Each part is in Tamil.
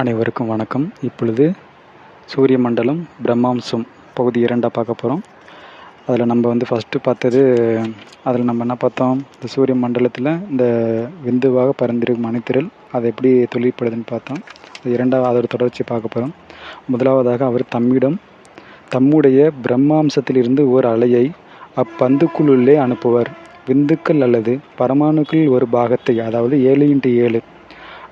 அனைவருக்கும் வணக்கம். இப்பொழுது சூரிய மண்டலம் பிரம்மாம்சம் பகுதி இரண்டாக பார்க்க போகிறோம் அதில் நம்ம வந்து ஃபஸ்ட்டு பார்த்தது அதில் நம்ம என்ன பார்த்தோம்? இந்த சூரிய மண்டலத்தில் இந்த விந்துவாக பறந்திருக்கும் மணித்திரள் அதை எப்படி தொழிற்படுதுன்னு பார்த்தோம். அது இரண்டாவது அதோட தொடர்ச்சி பார்க்க போகிறோம் முதலாவதாக அவர் தம்மிடம் தம்முடைய பிரம்மாம்சத்திலிருந்து ஓர் அலையை அப்பந்துக்குள்ளுள்ளே அனுப்புவர். விந்துக்கள் அல்லது பரமாணுக்கள் ஒரு பாகத்தை அதாவது ஏழு இன்ட்டு ஏழு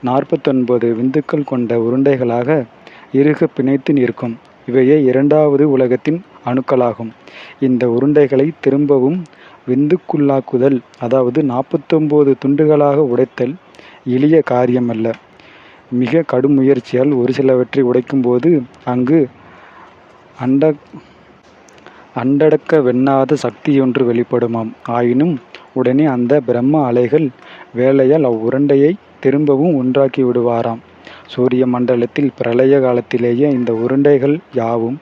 நாற்பத்தொன்பது விந்துக்கள் கொண்ட உருண்டைகளாக இறுக பிணைத்து நிற்கும். இவையே இரண்டாவது உலகத்தின் அணுக்களாகும். இந்த உருண்டைகளை திரும்பவும் விந்துக்குள்ளாக்குதல் அதாவது நாற்பத்தொம்போது துண்டுகளாக உடைத்தல் எளிய காரியமல்ல. மிக கடும் முயற்சியால் ஒரு சிலவற்றை உடைக்கும்போது அங்கு அண்ட அண்டடக்க வெண்ணாத சக்தியொன்று வெளிப்படுமாம். ஆயினும் உடனே அந்த பிரம்ம அலைகள் வேலையால் அவ்வுரண்டையை திரும்பவும் ஒன்றாக்கி விடுவாராம். சூரிய மண்டலத்தில் பிரளய காலத்திலேயே இந்த உருண்டைகள் யாவும்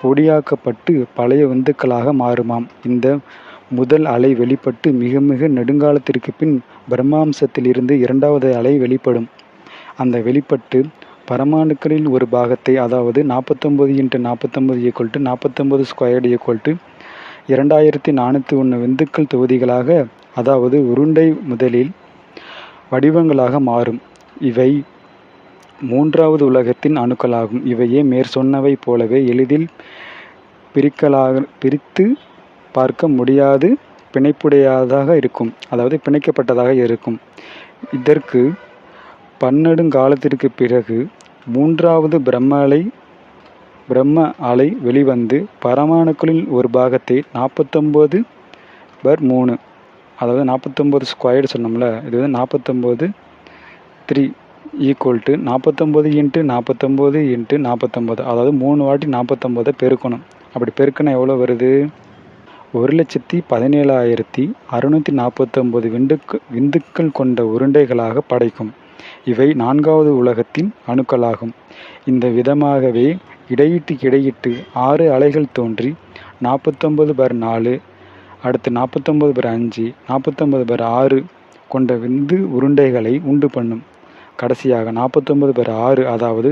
பொடியாக்கப்பட்டு பழைய விந்துக்களாக மாறுமாம். இந்த முதல் அலை வெளிப்பட்டு மிக மிக நெடுங்காலத்திற்கு பின் பிரம்மாம்சத்திலிருந்து இரண்டாவது அலை வெளிப்படும். அந்த வெளிப்பட்டு பரமாணுக்களில் ஒரு பாகத்தை அதாவது நாற்பத்தொம்பது இன்ட்டு நாற்பத்தொம்பது ஈக்குவல் டு நாற்பத்தொம்பது ஸ்கொயர்டு ஈக்குவல் டு இரண்டாயிரத்தி நானூற்றி ஒன்று விந்துக்கள் தொகுதிகளாக அதாவது உருண்டை முதலில் வடிவங்களாக மாறும். இவை மூன்றாவது உலகத்தின் அணுக்களாகும். இவையே மேற்சொன்னவை போலவே எளிதில் பிரிக்கலாக பிரித்து பார்க்க முடியாது பிணைப்புடையதாக இருக்கும். அதாவது பிணைக்கப்பட்டதாக இருக்கும். இதற்கு பன்னெடுங்காலத்திற்கு பிறகு மூன்றாவது பிரம்ம அலை பிரம்ம அலை வெளிவந்து பரமாணுக்களின் ஒரு பாகத்தை நாற்பத்தொம்போது பர் மூணு அதாவது நாற்பத்தொம்போது ஸ்கொயர்டு சொன்னோம்ல இது வந்து நாற்பத்தொம்போது த்ரீ ஈக்குவல் டு நாற்பத்தொம்போது இன்ட்டு நாற்பத்தொம்போது இன்ட்டு நாற்பத்தொம்போது அதாவது மூணு வாட்டி நாற்பத்தொம்போதை பெருக்கணும். அப்படி பெருக்கினா எவ்வளோ வருது? ஒரு லட்சத்தி பதினேழாயிரத்தி அறுநூற்றி நாற்பத்தொம்போது விண்டுக்கு விந்துக்கள் கொண்ட உருண்டைகளாக படைக்கும். இவை நான்காவது உலகத்தின் அணுக்களாகும். இந்த விதமாகவே இடையிட்டு இடையிட்டு ஆறு அலைகள் தோன்றி நாற்பத்தொம்பது பர் நாலு அடுத்து நாற்பத்தொம்பது பேர் அஞ்சு நாற்பத்தொம்பது பேர் ஆறு கொண்ட விந்து உருண்டைகளை உண்டு பண்ணும். கடைசியாக நாற்பத்தொம்பது பேர் ஆறு அதாவது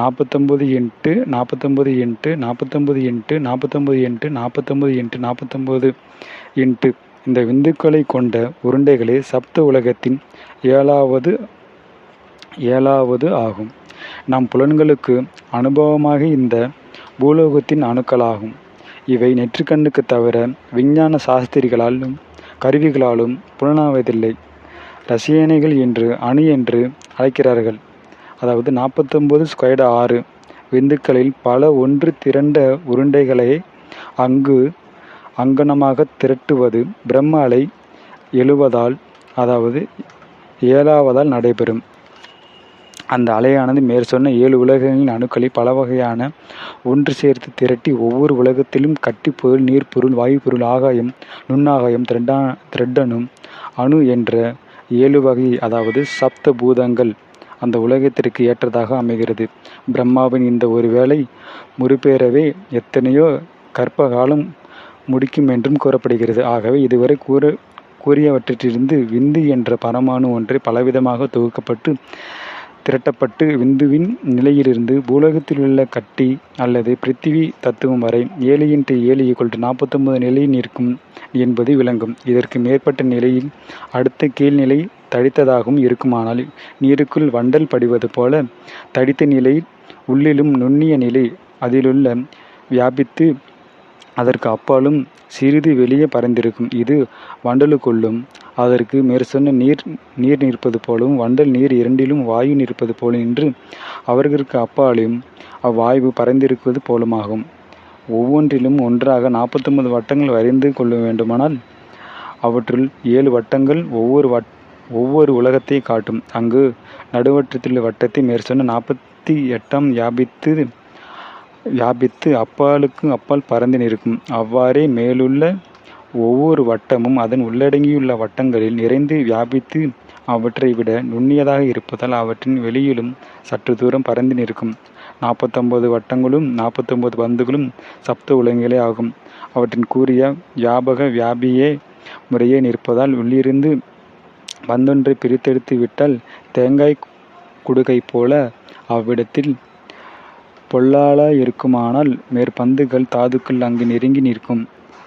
நாற்பத்தொம்பது எட்டு நாற்பத்தொம்பது எட்டு நாற்பத்தொம்பது எட்டு நாற்பத்தொம்பது எட்டு நாற்பத்தொம்பது எட்டு நாற்பத்தொம்பது எட்டு. இந்த விந்துக்களை கொண்ட உருண்டைகளே சப்த உலகத்தின் ஏழாவது ஏழாவது ஆகும். நம் புலன்களுக்கு அனுபவமாக இந்த பூலோகத்தின் அணுக்களாகும். இவை நெற்றுக்கண்ணுக்கு தவிர விஞ்ஞான சாஸ்திரிகளாலும் கருவிகளாலும் புலனாவதில்லை ரசியனைகள் என்று அணு என்று அழைக்கிறார்கள். அதாவது நாற்பத்தொம்பது ஸ்கொயர்டு ஆறு விந்துக்களில் பல ஒன்று திரண்ட உருண்டைகளை அங்கு அங்கனமாக திரட்டுவது பிரம்ம அலை எழுவதால் அதாவது ஏழாவதால் நடைபெறும். அந்த அலையானது மேற்சொன்ன ஏழு உலகங்களின் அணுக்களை பல வகையான ஒன்று சேர்த்து திரட்டி ஒவ்வொரு உலகத்திலும் கட்டிப்பொருள் நீர்ப்பொருள் நீர் பொருள் வாயு பொருள் ஆகாயம் நுண்ணாகாயம் திரண்டா திரட்டனும் அணு என்ற ஏழு வகை அதாவது சப்த பூதங்கள் அந்த உலகத்திற்கு ஏற்றதாக அமைகிறது. பிரம்மாவின் இந்த ஒரு வேலை முறுபேறவே எத்தனையோ கற்ப காலம் முடிக்கும் என்றும் கூறப்படுகிறது. ஆகவே இதுவரை கூற கூறியவற்றிலிருந்து விந்து என்ற பரமாணு ஒன்றை பலவிதமாக தொகுக்கப்பட்டு திரட்டப்பட்டு விந்துவின் நிலையிலிருந்து பூலோகத்தில் உள்ள கட்டி அல்லது பிருத்திவி தத்துவம் வரை ஏழு இன்ட்டு ஏழு ஈக்குவல் டு நாற்பத்தொம்பது நிலையில் நிற்கும் என்பது விளங்கும். இதற்கு மேற்பட்ட நிலையில் அடுத்த கீழ்நிலை தடித்ததாகவும் இருக்குமானால் நீருக்குள் வண்டல் படிவது போல தடித்த நிலை உள்ளிலும் நுண்ணிய நிலை அதிலுள்ள வியாபித்து அதற்கு அப்பாலும் சிறிது வெளியே பறந்திருக்கும் இது வண்டலுக்குள்ளும் அதற்கு மேற்சொன்ன நீர் நீர் நிற்பது போலவும் வண்டல் நீர் இரண்டிலும் வாயு நிற்பது போல என்று அவர்களுக்கு அப்பாலும் அவ்வாய்வு பறந்திருப்பது போலுமாகும். ஒவ்வொன்றிலும் ஒன்றாக நாற்பத்தொன்பது வட்டங்கள் வரைந்து கொள்ள வேண்டுமானால் அவற்றுள் ஏழு வட்டங்கள் ஒவ்வொரு வட் ஒவ்வொரு உலகத்தை காட்டும். அங்கு நடுவட்டத்தில் வட்டத்தை மேற்சொன்ன நாற்பத்தி எட்டாம் வியாபித்து வியாபித்து அப்பாலுக்கு அப்பால் பறந்து நிற்கும் அவ்வாறே மேலுள்ள ஒவ்வொரு வட்டமும் அதன் உள்ளடங்கியுள்ள வட்டங்களில் நிறைந்து வியாபித்து அவற்றை விட நுண்ணியதாக இருப்பதால் அவற்றின் வெளியிலும் சற்று தூரம் பறந்து நிற்கும். நாற்பத்தொம்பது வட்டங்களும் நாற்பத்தொம்பது பந்துகளும் சப்த உலகங்களே ஆகும். அவற்றின் கூறிய வியாபக வியாபியே முறையே நிற்பதால் உள்ளிருந்து பந்தொன்றை பிரித்தெடுத்து விட்டால் தேங்காய் குடுகை போல அவ்விடத்தில் பொல்லால இருக்குமானால் மேற்பந்துகள் தாதுக்கள் அங்கு நெருங்கி நிற்கும்.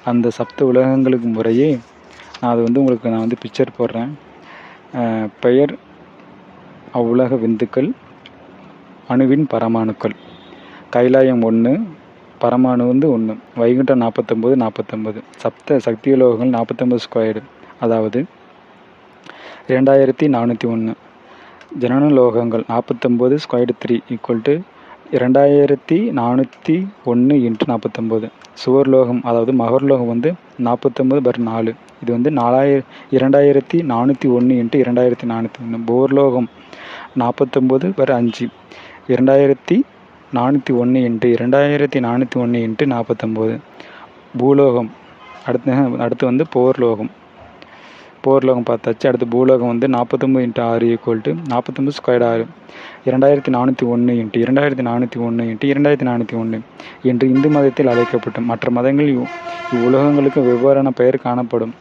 அந்த சப்த உலகங்களுக்கு முறையே நான் அது வந்து உங்களுக்கு நான் வந்து பிக்சர் போடுறேன். பெயர் அவ்வுலக விந்துக்கள் அணுவின் பரமாணுக்கள். கைலாயம் ஒன்று பரமாணு வந்து ஒன்று வைகுண்டம் நாற்பத்தொம்போது நாற்பத்தொம்போது சப்த சக்தி உலோகங்கள் நாற்பத்தொம்பது ஸ்கொயர்டு அதாவது இரண்டாயிரத்தி நானூற்றி ஒன்று ஜனன லோகங்கள் நாற்பத்தொம்போது ஸ்கொயர்டு த்ரீ ஈக்குவல் டு இரண்டாயிரத்தி நானூற்றி ஒன்று இன்ட்டு நாற்பத்தொம்போது. சுவர்லோகம் அதாவது மகர்லோகம் வந்து நாற்பத்தொம்போது பர் நாலு. இது வந்து நாலாயிர இரண்டாயிரத்தி நானூற்றி ஒன்று இன்ட்டு இரண்டாயிரத்தி நானூற்றி ஒன்று போர்லோகம் நாற்பத்தொம்போது பர் அஞ்சு. இரண்டாயிரத்தி நானூற்றி ஒன்று இன்ட்டு இரண்டாயிரத்தி நானூற்றி ஒன்று இன்ட்டு நாற்பத்தொம்போது. பூலோகம் அடுத்து அடுத்து வந்து போர்லோகம். போர்லோகம் பார்த்தாச்சு. அடுத்து பூலோகம் வந்து நாற்பத்தொம்பது இன்ட்டு ஆறு ஈக்குவல் டு நாற்பத்தொம்பது ஸ்கொயர் ஆறு. இரண்டாயிரத்தி நானூற்றி ஒன்று இன்ட்டு இரண்டாயிரத்தி நானூற்றி ஒன்று இன்ட்டு இரண்டாயிரத்தி நானூற்றி ஒன்று என்று இந்து மதத்தில் அழைக்கப்பட்ட மற்ற மதங்களில் இவ்- இவ்வுலகங்களுக்கு வெவ்வேறான பெயர் காணப்படும்.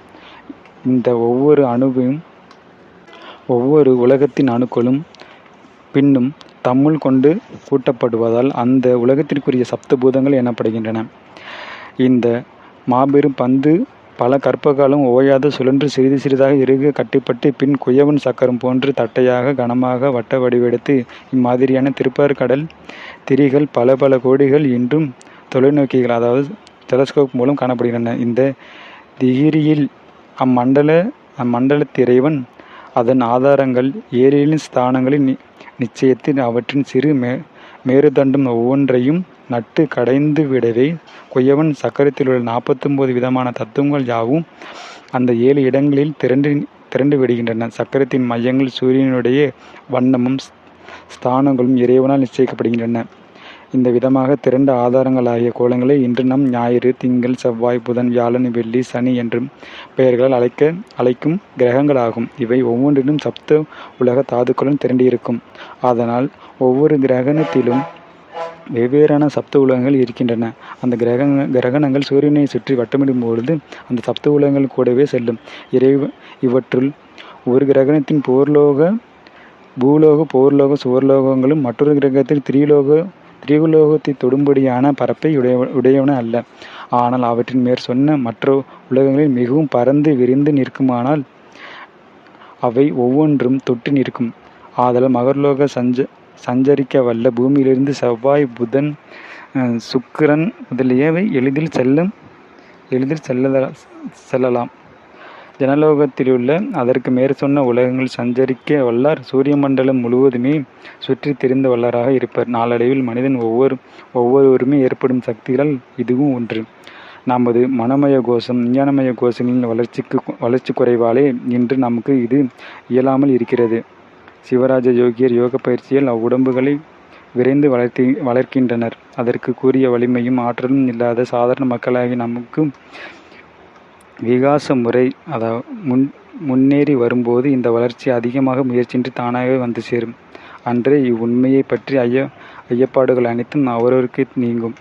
இந்த ஒவ்வொரு அணுவையும் ஒவ்வொரு உலகத்தின் அணுக்களும் பின்னும் தம்முள் கொண்டு கூட்டப்படுவதால் அந்த உலகத்திற்குரிய சப்த பூதங்கள் எனப்படுகின்றன. இந்த மாபெரும் பந்து பல கற்பகாலம் ஓயாது சுழன்று சிறிது சிறிதாக இறுக கட்டிப்பட்டு பின் குயவன் சக்கரம் போன்று தட்டையாக கனமாக வட்ட வடிவெடுத்து இம்மாதிரியான திருப்பார்கடல் திரிகள் பல பல கோடிகள் இன்றும் தொலைநோக்கிகள் அதாவது டெலஸ்கோப் மூலம் காணப்படுகின்றன. இந்த திகிரியில் அம்மண்டல அம்மண்டலத் இறைவன் அதன் ஆதாரங்கள் ஏரியின் ஸ்தானங்களின் நி- நிச்சயத்தில் அவற்றின் சிறு மே மேருதண்டம் ஒவ்வொன்றையும் நட்டு கடைந்து விடவே கொய்யவன் சக்கரத்தில் உள்ள நாற்பத்தொம்போது விதமான தத்துவங்கள் யாவும் அந்த ஏழு இடங்களில் திரண்டு திரண்டு விடுகின்றன. சக்கரத்தின் மையங்கள் சூரியனுடைய வண்ணமும் ஸ்- ஸ்தானங்களும் இறைவனால் நிச்சயிக்கப்படுகின்றன. இந்த விதமாக திரண்ட ஆதாரங்களாகிய கோலங்களை இன்று நம் ஞாயிறு திங்கள் செவ்வாய் புதன் வியாழன் வெள்ளி சனி என்றும் பெயர்களால் அழைக்க அழைக்கும் கிரகங்களாகும். இவை ஒவ்வொன்றிலும் சப்த உலக தாதுக்களும் திரண்டிருக்கும் அதனால் ஒவ்வொரு கிரகணத்திலும் வெவ்வேறான சப்த உலகங்கள் இருக்கின்றன. அந்த கிரக கிரகணங்கள் சூரியனை சுற்றி வட்டமிடும் பொழுது அந்த சப்த உலகங்கள் கூடவே செல்லும். இறைவ இவற்றுள் ஒரு கிரகணத்தின் போர்லோக பூலோக போர்லோக சுவர்லோகங்களும் மற்றொரு கிரகத்தில் திரிலோக திரிகுலோகத்தை தொடும்படியான பரப்பை உடைய உடையவன அல்ல. ஆனால் அவற்றின் மேற் சொன்ன மற்ற உலகங்களில் மிகவும் பரந்து விரிந்து நிற்குமானால் அவை ஒவ்வொன்றும் தொட்டு நிற்கும். ஆதலால் மகர்லோக சஞ்ச சஞ்சரிக்க வல்ல பூமியிலிருந்து செவ்வாய் புதன் சுக்கிரன் முதலியவை எளிதில் செல்லும் எளிதில் செல்ல செல்லலாம். ஜனலோகத்திலுள்ள அதற்கு மேற் சொன்ன உலகங்கள் சஞ்சரிக்க வல்லார். சூரிய மண்டலம் முழுவதுமே சுற்றி திரிந்த வல்லாராக இருப்பர். நாளடைவில் மனிதன் ஒவ்வொரு ஒவ்வொருவருமே ஏற்படும் சக்திகள் இதுவும் ஒன்று. நமது மனமய கோஷம் விஞ்ஞானமய கோஷங்களின் வளர்ச்சிக்கு வளர்ச்சி குறைவாலே இன்று நமக்கு இது இயலாமல் இருக்கிறது. சிவராஜ யோகியர் யோக பயிற்சியில் அவ்வுடம்புகளை விரைந்து வளர்த்தி வளர்க்கின்றனர். அதற்கு கூறிய வலிமையும் ஆற்றலும் இல்லாத சாதாரண மக்களாகி நமக்கு விகாச முறை அதாவது முன் முன்னேறி வரும்போது இந்த வளர்ச்சி அதிகமாக முயற்சியின்றி தானாகவே வந்து சேரும். அன்றே இவ்வுண்மையை பற்றி ஐய ஐயப்பாடுகள் அனைத்தும் அவரவருக்கு நீங்கும்.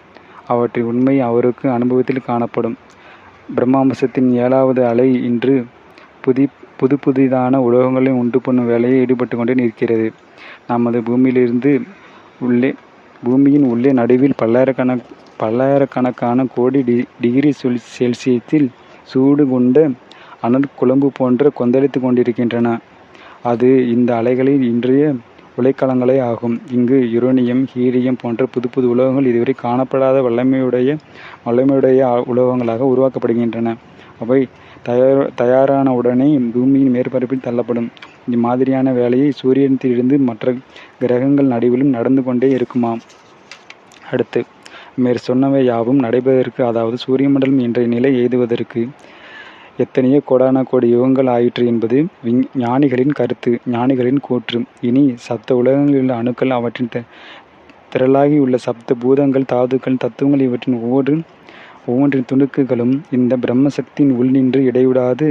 அவற்றின் உண்மை அவருக்கு அனுபவத்தில் காணப்படும். பிரம்மாம்சத்தின் ஏழாவது அலை இன்று புதி புது புதிதான உலோகங்களை உண்டு பண்ணும் வேலையை ஈடுபட்டு கொண்டே நிற்கிறது. நமது பூமியிலிருந்து உள்ளே பூமியின் உள்ளே நடுவில் பல்லாயிரக்கணக் பல்லாயிரக்கணக்கான கோடி டி டிகிரி செல் செல்சியத்தில் சூடு கொண்ட அனல் குழம்பு போன்ற கொந்தளித்து கொண்டிருக்கின்றன. அது இந்த அலைகளின் இன்றைய உலைக்களங்களே ஆகும். இங்கு யுரேனியம் ஹீலியம் போன்ற புது புது உலோகங்கள் இதுவரை காணப்படாத வல்லமையுடைய வல்லமையுடைய உலோகங்களாக உருவாக்கப்படுகின்றன. அவை தயார் தயாரான உடனே பூமியின் மேற்பரப்பில் தள்ளப்படும். இம்மாதிரியான வேலையை சூரியனத்திலிருந்து மற்ற கிரகங்கள் நடுவிலும் நடந்து கொண்டே இருக்குமாம். அடுத்து மேற் சொன்னவை யாவும் நடைபெறுவதற்கு அதாவது சூரியமண்டலம் என்ற நிலை எய்துவதற்கு எத்தனையோ கோடான கோடி யுகங்கள் ஆயிற்று என்பது விஞ் ஞானிகளின் கருத்து ஞானிகளின் கூற்று. இனி சப்த உலகங்களில் உள்ள அணுக்கள் அவற்றின் த திரளாகி உள்ள சப்த பூதங்கள் தாதுக்கள் தத்துவங்கள் இவற்றின் ஒவ்வொரு ஒவ்வொன்றின் துணுக்குகளும் இந்த பிரம்மசக்தியின் உள்நின்று உள் நின்று இடைவிடாது.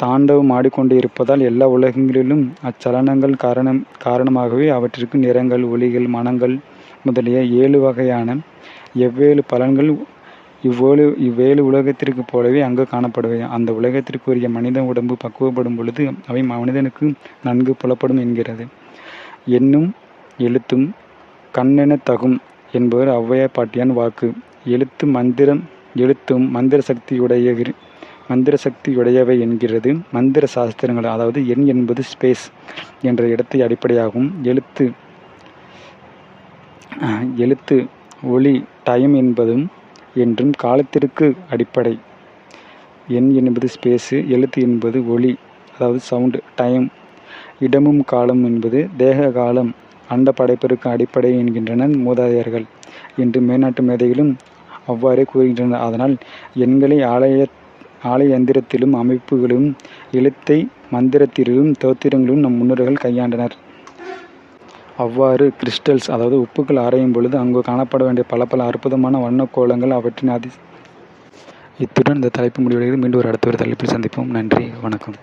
தாண்டவம் ஆடிக்கொண்டு இருப்பதால் எல்லா உலகங்களிலும் அச்சலனங்கள் காரணம் காரணமாகவே அவற்றிற்கு நிறங்கள் ஒளிகள் மனங்கள் முதலிய ஏழு வகையான எவ்வேழு பலன்கள் இவ்வேழு இவ்வேழு உலகத்திற்கு போலவே அங்கு காணப்படுவை. அந்த உலகத்திற்குரிய மனித உடம்பு பக்குவப்படும் பொழுது அவை மனிதனுக்கு நன்கு புலப்படும் என்கிறது. என்னும் எழுத்தும் கண்ணென தகும் என்பவர் ஔவையார் பாட்டியான் வாக்கு. எழுத்து மந்திரம் எழுத்தும் மந்திர சக்தியுடைய மந்திர சக்தியுடையவை என்கிறது மந்திர சாஸ்திரங்கள். அதாவது எண் என்பது ஸ்பேஸ் என்ற இடத்தை அடிப்படையாகவும், எழுத்து எழுத்து ஒளி டைம் என்பதும் என்றும் காலத்திற்கு அடிப்படை. எண் என்பது ஸ்பேஸு எழுத்து என்பது ஒளி அதாவது சவுண்டு டைம் இடமும் காலம் என்பது தேக காலம் அண்ட படைப்பிற்கு அடிப்படை என்கின்றனர் மூதாதையர்கள் என்று மேனாட்டு மேதைகளும் அவ்வாறே கூறுகின்றனர். அதனால் எண்களை ஆலய ஆலய யந்திரத்திலும் அமைப்புகளிலும் எழுத்தை மந்திரத்திலும் தோத்திரங்களிலும் நம் முன்னோர்கள் கையாண்டனர். அவ்வாறு கிறிஸ்டல்ஸ் அதாவது உப்புக்கள் ஆராயும் பொழுது அங்கு காணப்பட வேண்டிய பல பல அற்புதமான வண்ணக்கோலங்கள் அவற்றின் அதி இத்துடன் இந்த தலைப்பு முடிவடைகிறது. மீண்டும் ஒரு அடுத்த ஒரு தலைப்பில் சந்திப்போம். நன்றி வணக்கம்.